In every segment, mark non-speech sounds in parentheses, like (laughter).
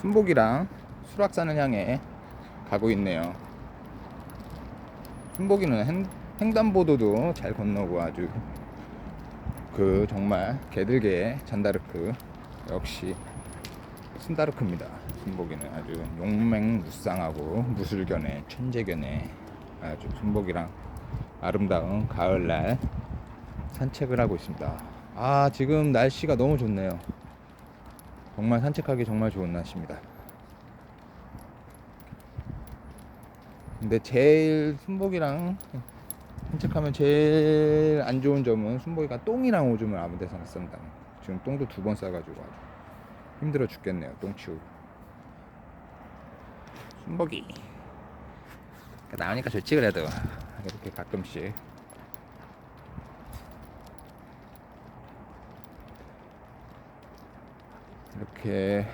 순복이랑 수락산을 향해 가고 있네요. 순복이는 횡, 횡단보도도 잘 건너고 아주 그 정말 개들개의 잔다르크 역시 순다르크입니다. 순복이는 아주 용맹무쌍하고 무술견의 천재견의 아주 순복이랑 아름다운 가을날 산책을 하고 있습니다. 아 지금 날씨가 너무 좋네요. 정말 산책하기 정말 좋은 날씨입니다. 근데 제일 순복이랑 산책하면 제일 안 좋은 점은 순복이가 똥이랑 오줌을 아무 데서나 싼다. 지금 똥도 두 번 싸가지고 아주 힘들어 죽겠네요. 똥 치우고. 순복이 나오니까 좋지 그래도 이렇게 가끔씩 이렇게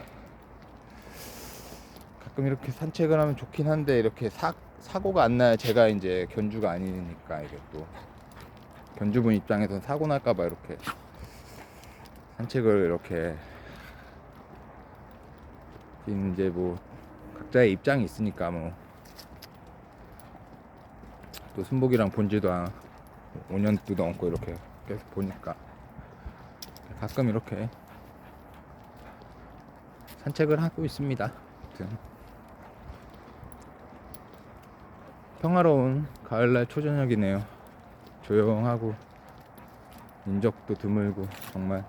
가끔 이렇게 산책을 하면 좋긴 한데 이렇게 사, 사고가 안 나야 제가 이제 견주가 아니니까 이게 또 견주분 입장에선 사고 날까봐 이렇게 산책을 이렇게 이제 뭐 각자의 입장이 있으니까 뭐. 또 순복이랑 본지도 한 5년도 넘고 이렇게 계속 보니까 가끔 이렇게 산책을 하고 있습니다. 평화로운 가을날 초저녁이네요. 조용하고 인적도 드물고 정말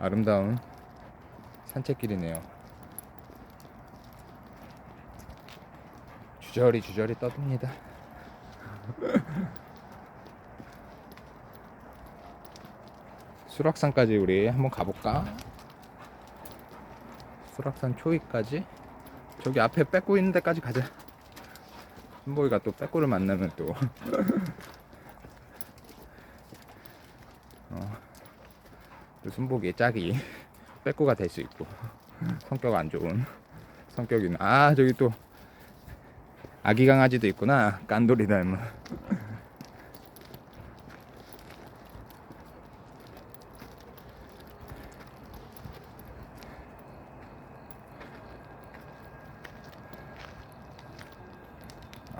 아름다운 산책길이네요. 주저리 주저리 떠듭니다. (laughs) 수락산까지 우리 한번 가볼까? 수락산 초위까지 저기 앞에 빼고 있는 데까지 가자. 순보이가 또 빼고를 만나면 또. (laughs) 어, 또 순복이 짝이 빼고가 될 수 있고. 성격 안 좋은 성격이 아 저기 또 아기 강아지도 있구나. 깐돌이 닮은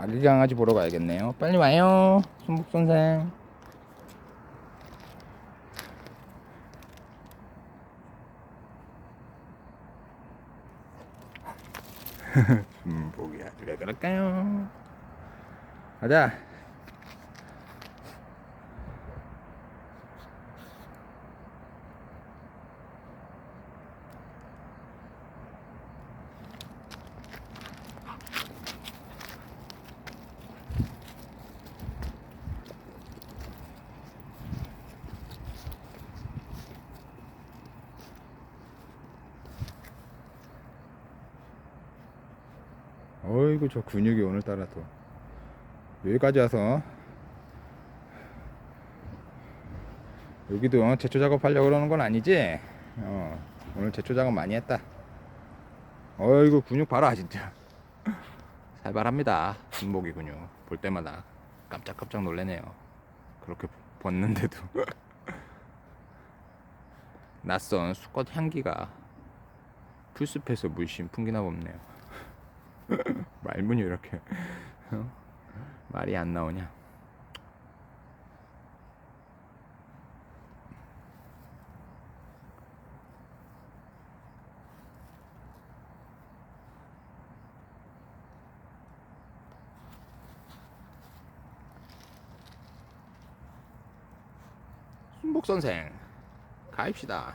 아기 강아지 보러 가야겠네요. 빨리 와요 순복 선생. (laughs) 순복이 아주 왜 그럴까요? 가자 어이구 저 근육이 오늘따라 또. 여기까지 와서. 여기도 어, 제초 작업하려고 그러는 건 아니지? 어, 오늘 제초 작업 많이 했다. 어이구 근육 봐라 진짜. 살발합니다. 분복이 근육. 볼 때마다 깜짝깜짝 놀래네요. 그렇게 벗는데도. (laughs) 낯선 수컷 향기가 풀숲에서 물씬 풍기나 봅네요 (laughs) 말문이 왜 이렇게 어? 말이 안 나오냐? 순복 선생 가입시다.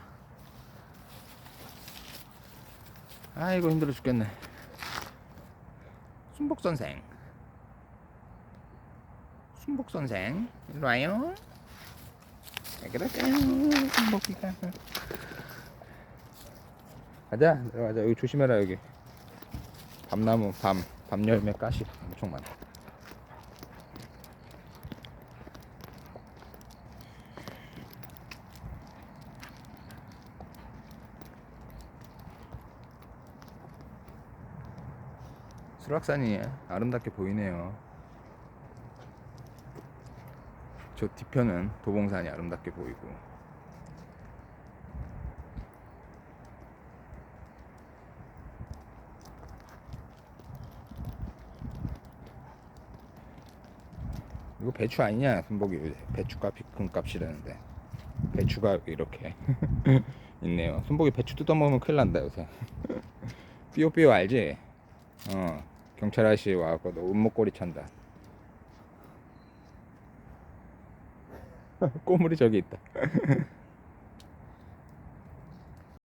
아이고 힘들어 죽겠네. 순복 선생. 순복 선생, 일로 와요. 왜 그럴까요, 순복이가. 가자, 내려가자. 여기 조심해라 여기. 밤나무, 밤, 밤 열매 가시 엄청 많아. 수락산이 아름답게 보이네요. 저 뒤편은 도봉산이 아름답게 보이고. 이거 배추 아니냐 순복이. 배추가 금값이라는데. 배추가 이렇게 (laughs) 있네요. 순복이 배추 뜯어먹으면 큰일 난다 요새. (laughs) 삐요삐요 알지? 어. 경찰 아저씨 와갖고 너 음목걸이 찬다. (laughs) 꼬물이 저기 있다. (laughs)